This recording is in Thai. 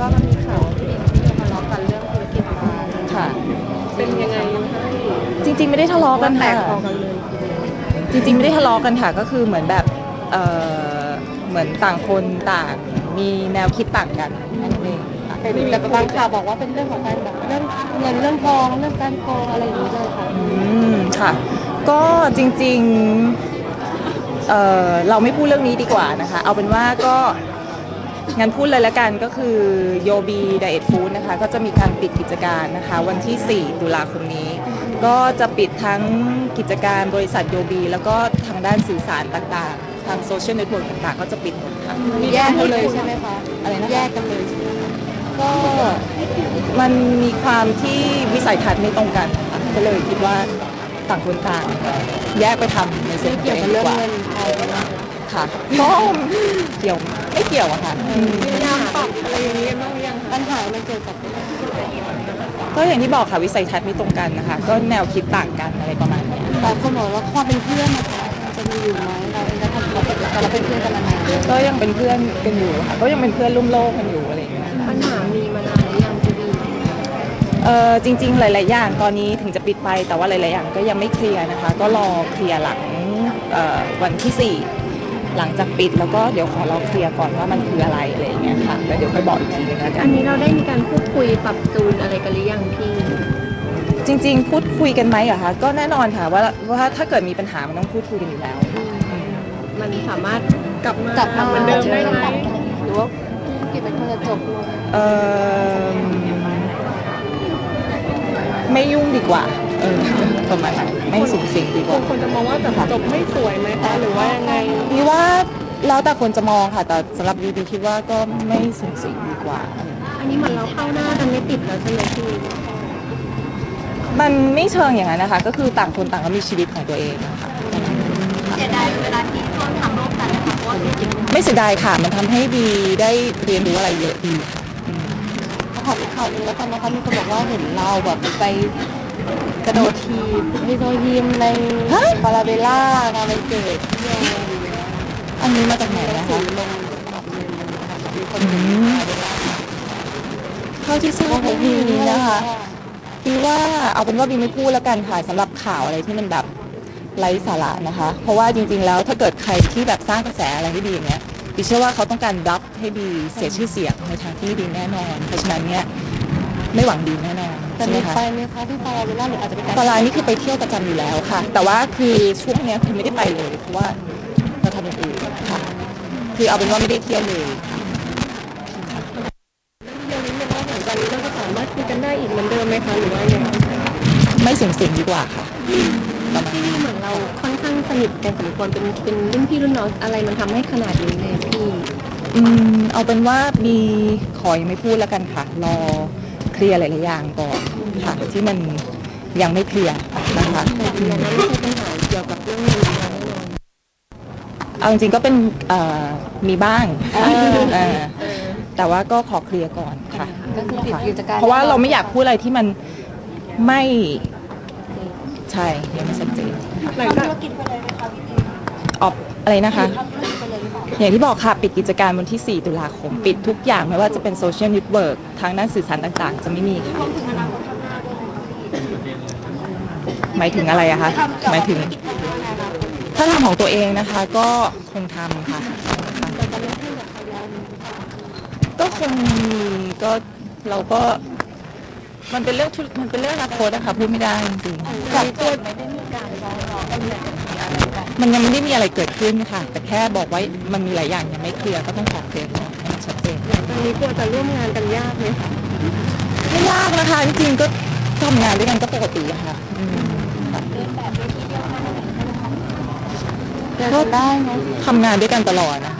ว่ามันมีข่าวว่าพี่เองที่จะทะเลาะกันเรื่องธุรกิจมาค่ะ เป็นยังไงจริง ๆ ไม่ได้ทะเลาะกันแตค่ะกคอกันเลยจริง ๆ ไม่ได้ทะเลาะกันค่ะ ก็คือเหมือนแบบเออเหมือนต่างคนต่างมีแนวคิดต่างกันนั่นเองค่ะแต่แต่บางข่าวบอกว่าเป็นเรื่องของการแบบเรื่องเงินเรื่องทองเรื่องการโกงอะไรอย่างนี้เลยค่ะอืมค่ะ ก็จริงๆเออเราไม่พูดเรื่องนี้ดีกว่านะคะ เอาเป็นว่าก็ งั้นพูดเลยละกันก็คือโยบีไดเอทฟู้ดนะคะก็จะมีการปิดกิจการนะคะ วันที่ 4 ตุลาคมนี้ ก็จะปิดทั้งกิจการบริษัทโยบี แล้วก็ทางด้านสื่อสารต่างๆ ทางโซเชียลเน็ตเวิร์กต่างๆ ก็จะปิดหมดค่ะแยกกันเลยใช่ไหมคะอะไรนะคะแยกกันเลยใช่ไหมคะก็มันมีความที่วิสัยทัศน์ไม่ตรงกันนะคะก็เลยคิดว่าต่างคนต่าง แยกไปทำในส่วนของเกี่ตัยววเองกับดีเรื่องกว่าเงินทองนะ คะค่ะก็เกี่ยวไม่เกี่ยวอะค่ะพยายามปรับอะไรอย่างนี้กันบ้างหรือยังปัญหามันเกิดจากก็อย่างที่บอกค่ะวิสัยทัศน์ไม่ตรงกันนะคะ ก็แนวคิดต่างกันอะไรประมาณเนี้ยหลายคนบอกว่าความเป็นเพื่อนนะคะมันจะมีอยู่ไหมเราเองก็ทำเราเป็นแต่เราเป็นเพื่อนกันมานานก็ยังเป็นเพื่อนกันอยู่ค่ะก็ยังเป็นเพื่อนร่วมโลกกันอยู่อะไรอย่างเงี้ยปัญหามีมานานหรือยังพี่บีเออจริง ๆ หลาย ๆ อย่างตอนนี้ถึงจะปิดไปแต่ว่าหลาย ๆ อย่างก็ยังไม่เคลียร์นะคะ ก็รอเคลียร์หลังเอ่อวันที่4 หลังจากปิดแล้วก็เดี๋ยวขอเราเคลียร์ก่อนว่ามันคืออะไรอะไรอย่างเงี้ยค่ะแล้วเดี๋ยวค่อยบอกอีกทีนึงแล้วกัอันนนี้เราได้มีการพูดคุยปรับจูนอะไรกันหรือยังพี่จริง ๆ พูดคุยกันไหมเหรอคะก็แน่นอนค่ะว่าว่าถ้าเกิดมีปัญหามันต้องพูดคุยกันอยู่แล้ว มันสามารถกลับมากลับมาเหมือนเดิมได้ไหมหรือว่าธุรกิจมันควรจะจบลงเออไม่ยุ่งดีกว่า เออประมาณนั้นไม่สูงสิงดีกว่าคนจะมองว่าแบบจบไม่สวยไหมคะหรือว่ายังไงนี่ว่าแล้วแต่คนจะมองค่ะ แต่สำหรับบีบีคิดว่าก็ไม่สูงสิงดีกว่า อันนี้เหมือนเราเข้าหน้ากันไม่ติดแล้วใช่ไหมพี่มันไม่เชิงอย่างนั้นนะคะ ก็คือต่างคนต่างก็มีชีวิตของตัวเองนะคะเสียดายเวลาที่ช่วงทำร่วมกันนะคะเพราะว่าจริงไม่เสียดายค่ะ มันทำให้บีได้เรียนรู้อะไรเยอะดีค่ะๆข่าวข่าวเองแล้วกันนะคะมีคนบอกว่าเห็นเราแบบไป กระโดดทีบให้โซยิมในบาลาเบล่างานวันเกิดที่ยังอันนี้มาจากไหนนะสูคะงลงแบบนึงนะคะมีคนอืมเท่าที่ทราบของบีนี้นะคะบีว่าเอาเป็นว่าบีไม่พูดแล้วกันค่ะสำหรับข่าวอะไรที่มันแบบไร้สาระนะคะ เพราะว่าจริง ๆ แล้วถ้าเกิดใครที่แบบสร้างกระแสอะไรให้บีอย่างเงี้ยบีเชื่อว่าเขาต้องการรับให้บีเสียชื่อเสียงในทางที่ไม่ดีแน่นอน เพราะฉะนั้นเนี่ย ไม่หวังดีแน่นอนแต่ใช่ไหมมีคะ ไปไหมคะที่บาลาเบล่าหรืออาจจะเป็นการตลาดนี่คือไปเที่ยวประจำอยู่แล้วค่ะ แต่ว่าคือช่วงเนี้ยคือไม่ได้ไปเลย เพราะว่าเราทำอย่างอื่นค่ะ คือเอาเป็นว่าไม่ได้เที่ยวเลย เดียวนี้มันว่าเหมือนตอนนี้เราจะสามารถคุยกันได้อีกเหมือนเดิมไหมคะหรือว่ายังไงไม่เสี่ยงเสี่ยงดีกว่าค่ะประมาณที่นี้เหมือนเราค่อนข้างสนิทกันสมควรเป็นเป็นรุ่นพี่รุ่นน้องอะไรมันทำให้ขนาดนี้เลยพี่อืมเอาเป็นว่ามีขอยังไม่พูดแล้วกันค่ะ รอเค ลียร์หลายๆอย่างก่อนค่ะที่มันยังไม่เคลียร์นะคะแต่ยืนยันว่าไม่ใช่ปัญหาเกี่ยวกับเรื่องเงินทองแน่นอนเอาจริงๆก็เป็นเอ่อมีบ้างเออเออแต่ว่าก็ขอเคลียร์ก่อนค่ะก็คือปิดกิจการเพราะว่าเราไม่อยากพูดอะไรที่มันไม่ใช่ยังไม่ชัดเจนหลังจากออกอะไรนะคะ อย่างที่บอกค่ะ ปิดกิจการวันที่ 4 ตุลาคม ปิดทุกอย่างไม่ว่าจะเป็นโซเชียลเน็ตเวิร์กทางด้านสื่อสารต่างๆ จะไม่มีค่ะ หมายถึงอะไรอะคะ หมายถึง ถ้าทำของตัวเองนะคะก็คงทำค่ะ ก็คงมีก็เราก็มันเป็นเรื่องธุรมันเป็นเรื่องอนาคตนะคะพูดไม่ได้จริงๆ กับตัวมันยังไม่ได้มีอะไรเกิดขึ้นค่ะ แต่แค่บอกว่ามันมีหลายอย่างยังไม่เคลียร์ก็ต้องขอเคลียร์ก่อนให้มันชัดเจนตอนนี้กลัวจะร่วมงานกันยากไหมคะไม่ยากนะคะจริงๆก็ทำงานด้วยกันก็ปกติอะค่ะอืมค่ะเจอกันได้เนาะทำงานด้วยกันตลอดนะคะ